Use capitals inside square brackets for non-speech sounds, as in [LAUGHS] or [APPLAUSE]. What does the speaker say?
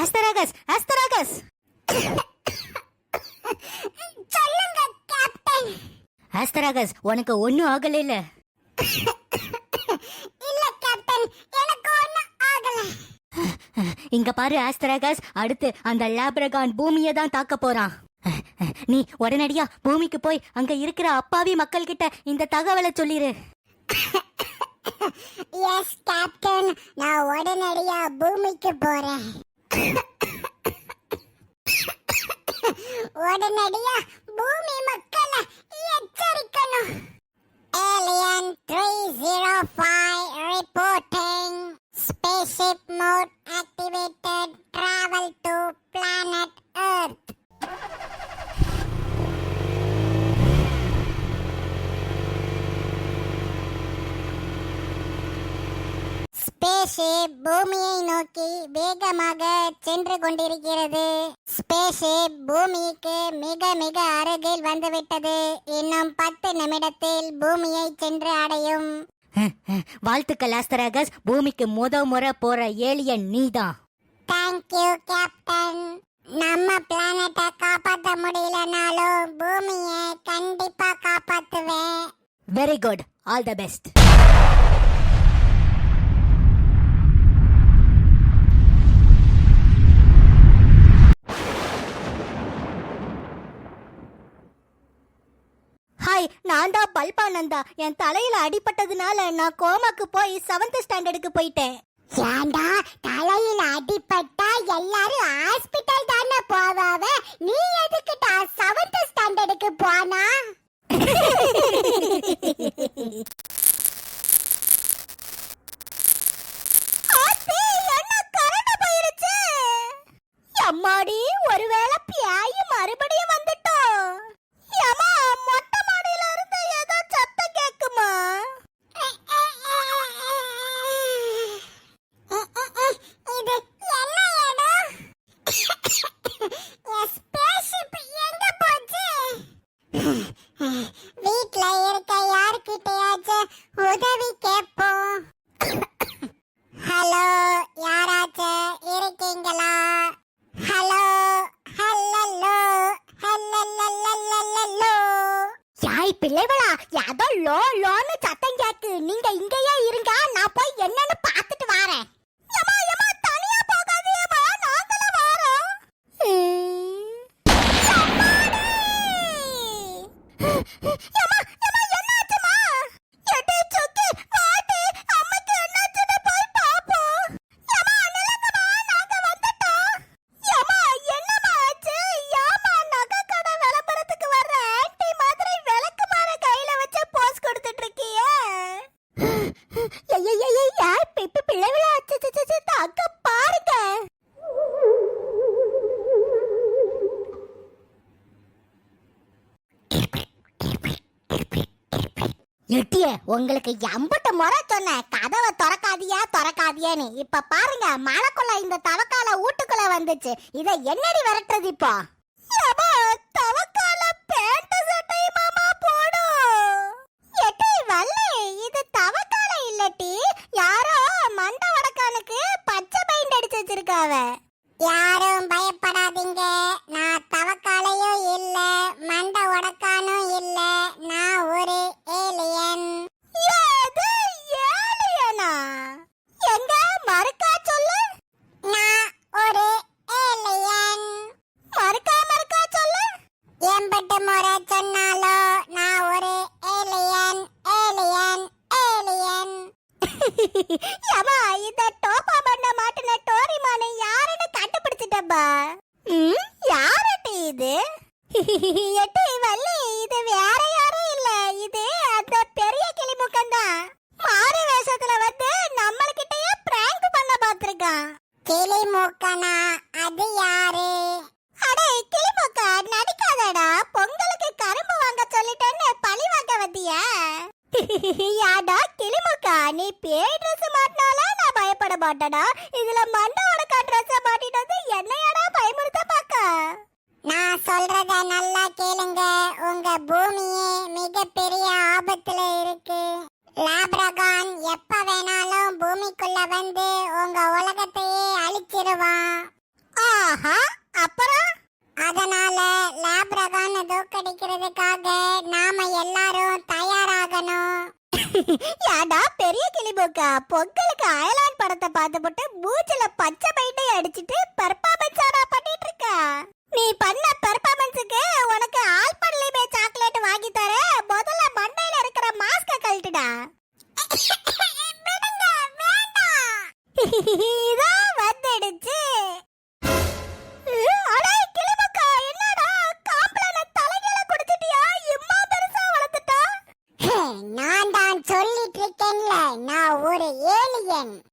ஆஸ்தராகஸ் ஆஸ்தராகஸ் சொல்லுங்க கேப்டன் ஆஸ்தராகஸ் உனக்கு ஒன்னும் ஆகல இல்ல இல்ல கேப்டன் எனக்கு ஒண்ணும் ஆகல. இங்க பாரு ஆஸ்தராகஸ் அடுத்து அந்த லேப்ரகான் பூமியை தான் தாக்க போறான். நீ உடனடியா பூமிக்கு போய் அங்க இருக்கிற அப்பாவி மக்கள் கிட்ட இந்த தகவலை சொல்லிரு. எஸ் கேப்டன் நான் உடனடியா பூமிக்கு போறேன். உடனடியா பூமி மக்களை எச்சரிக்கணும் alien three zero five reporting spaceship spaceship பூமியை நோக்கி வேகமாக சென்று கொண்டிருக்கிறது. ஸ்பேஸ்ஷிப் பூமிக்கு மிக மிக அருகில் வந்துவிட்டது. இன்னும் பத்து நிமிடத்தில் பூமியை சென்று அடையும். வாழ்த்துக்கள் ஆஸ்தராகஸ். பூமிக்கு முத முறை போற ஏலியன் நீதான். தேங்க்யூ கேப்டன் நம்ம பிளானட்டை காப்பாற்ற முடியலனாலும் பூமியை கண்டிப்பா காப்பாத்துவேன். Very good all the best Kalpananda என் தலையில அடிபட்டதுனால நான் கோமாக்கு போய் செவன்த் ஸ்டாண்டர்டுக்கு போயிட்டேன். ஏண்டா தலையில அடிபட்டா எல்லாரும் hospital என் spaceship எங்க போச்சு Yo, நெட்டிய உங்களுக்கு எம்பட்ட முறை சொன்னேன் கதவை திறக்காதியா திறக்காதியான்னு. இப்ப பாருங்க மழைக்குள்ள இந்த தவக்கால வீட்டுக்குள்ள வந்துச்சு. இத என்னடி விரட்டுறது இப்போ? தவக்கால பேண்ட் சட்டை இந்த டோப்பா பண்ண மாட்டின டோரிமானை யாருன்னு கண்டுபிடிச்சிட்டப்பா? ம் யாரட்டி இது? [LAUGHS] எட்டி வள்ளி இது வேற யாரும் இல்ல. இது அந்த பெரிய கிளிமுக்கம் தான் மாறு வேஷத்துல வந்து நம்மள்கிட்டயே பிராங்க் பண்ண பாத்திருக்கான். கிளி மூக்கனா அது யாரு? அடே கிளிமுக்கா நடிக்காதடா. பொங்கலுக்கு கரும்பு வாங்க சொல்லிட்டேன்னு பழி வாங்க வந்தியா? [LAUGHS] யாடா கிளிமுக்கா நீ பேய் ட்ரெஸ் பயப்பட மாட்டடா இதுல மண்டோட கட்ரஸ மாட்டிட்டு வந்து என்னையடா பயமுறுத்த பாக்க நான் சொல்றத நல்லா கேளுங்க. உங்க பூமியே மிகப்பெரிய ஆபத்துல இருக்கு. லாப்ரகான் எப்ப வேணாலும் பூமிக்குள்ள வந்து உங்க உலகத்தையே அழிச்சிருவான். ஆஹா அப்புறம் அதனால லாப்ரகான தோக்கடிக்கிறதுக்காக நாம எல்லாரும் தயாராகணும். [LAUGHS] ஏடா பொங்கலுக்கு அயலான் படத்தை பார்த்து போட்டு மூச்சில் பச்சை பைட்டை அடிச்சிட்டு Seven